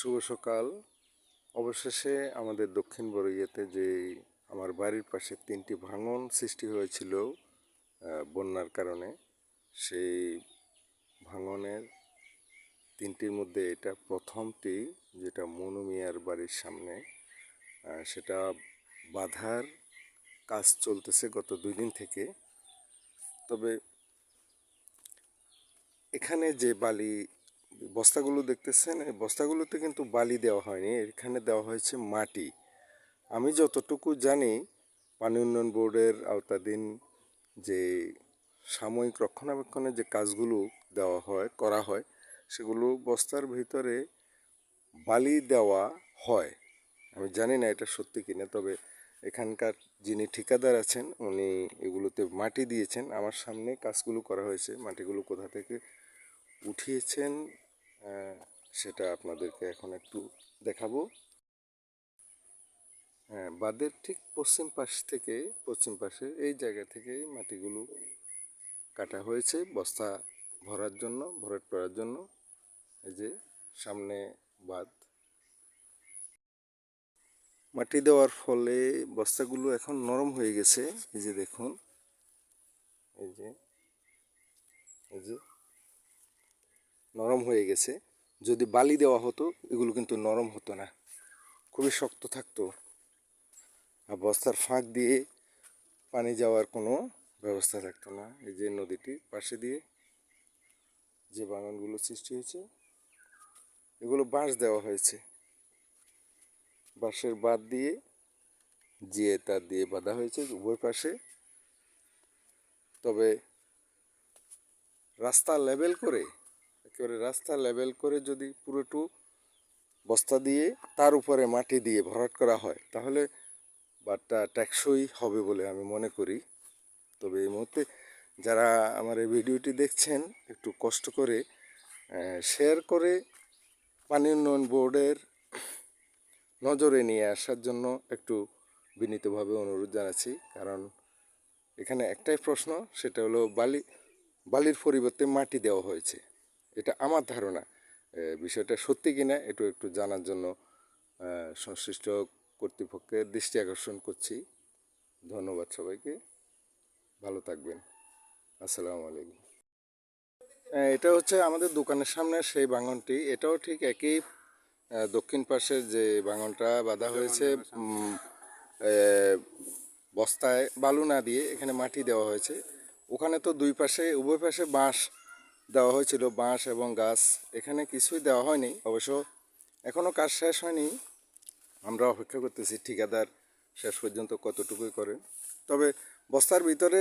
শুভ সকাল। অবশেষে আমাদের দক্ষিণ বড়ইয়াতে যে আমার বাড়ির পাশে তিনটি ভাঙন সৃষ্টি হয়েছিল বন্যার কারণে, সেই ভাঙনের তিনটির মধ্যে এটা প্রথমটি, যেটা মনু মিয়ার বাড়ির সামনে সেটা বাধার কাজ চলতেছে গত দুই দিন থেকে। তবে এখানে যে বালি বস্তাগুলো দেখতেছেন? এই বস্তাগুলোতে কিন্তু বালি দেওয়া হয়নি, এখানে দেওয়া হয়েছে মাটি। আমি যতটুকু জানি, পানি উন্নয়ন বোর্ডের আওতাধীন যে সাময়িক রক্ষণাবেক্ষণের যে কাজগুলো দেওয়া হয়, করা হয়, সেগুলো বস্তার ভিতরে বালি দেওয়া হয়। আমি জানি না এটা সত্যি কিনা, তবে এখানকার যিনি ঠিকাদার আছেন, উনি এগুলোতে মাটি দিয়েছেন। আমার সামনে কাজগুলো করা হয়েছে, মাটিগুলো কোথা থেকে উঠিয়েছেন সেটা আপনাদেরকে এখন একটু দেখাবো। হ্যাঁ বাঁধের ঠিক পশ্চিম পাশ থেকে, পশ্চিম পাশে এই জায়গা থেকে মাটিগুলো কাটা হয়েছে বস্তা ভরার জন্য, ভরাট করার জন্য। এই যে সামনে বাঁধ। মাটি দেওয়ার ফলে বস্তাগুলো এখন নরম হয়ে গেছে। এই যে দেখুন। এই যে এই যে নরম হয়ে গেছে। যদি বালি দেওয়া হতো, এগুলো কিন্তু নরম হতো না। খুবই শক্ত থাকতো। আর বস্তার ফাঁক দিয়ে পানি যাওয়ার কোনো ব্যবস্থা থাকতো না। এই যে নদীটির পাশে দিয়ে যে বাগানগুলো সৃষ্টি হয়েছে, এগুলো বাঁশ দেওয়া হয়েছে। বাঁশের বাদ দিয়ে জিয়ে তার দিয়ে বাঁধা হয়েছে উভয় পাশে। তবে রাস্তা লেভেল করে একেবারে রাস্তা লেভেল করে যদি পুরোটু বস্তা দিয়ে তার উপরে মাটি দিয়ে ভরাট করা হয়, তাহলে বাটটা টেকসই হবে বলে আমি মনে করি। তবে এই মুহূর্তে যারা আমার এই ভিডিওটি দেখছেন, একটু কষ্ট করে শেয়ার করে পানি উন্নয়ন বোর্ডের নজরে নিয়ে আসার জন্য একটু বিনীতভাবে অনুরোধ জানাচ্ছি। কারণ এখানে একটাই প্রশ্ন, সেটা হলো বালি, বালির পরিবর্তে মাটি দেওয়া হয়েছে। এটা আমার ধারণা বিষয়টা সত্যি কিনা একটু একটু জানার জন্য সংশ্লিষ্ট কর্তৃপক্ষের দৃষ্টি আকর্ষণ করছি। ধন্যবাদ সবাইকে। ভালো থাকবেন। আসসালামু আলাইকুম। এটা হচ্ছে আমাদের দোকানের সামনে সেই বাঙনটি। এটাও ঠিক একই দক্ষিণ পাশের যে বাঙনটা বাঁধা হয়েছে বস্তায় বালু না দিয়ে এখানে মাটি দেওয়া হয়েছে। ওখানে তো দুই পাশে, উভয় পাশে বাঁশ দেওয়া হয়েছিল বাঁশ এবং গাছ। এখানে কিছুই দেওয়া হয়নি। অবশ্য এখনও কাজ শেষ হয়নি। আমরা অপেক্ষা করতেছি ঠিকাদার শেষ পর্যন্ত কতটুকুই করেন তবে বস্তার ভিতরে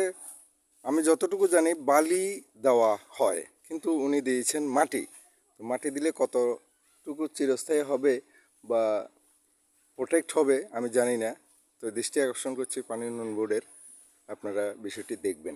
আমি যতটুকু জানি বালি দেওয়া হয়, কিন্তু উনি দিয়েছেন মাটি। তো মাটি দিলে কতটুকু চিরস্থায়ী হবে বা প্রোটেক্ট হবে আমি জানি না। তো দৃষ্টি আকর্ষণ করছি পানি উন্নয়ন বোর্ডের। আপনারা বিষয়টি দেখবেন।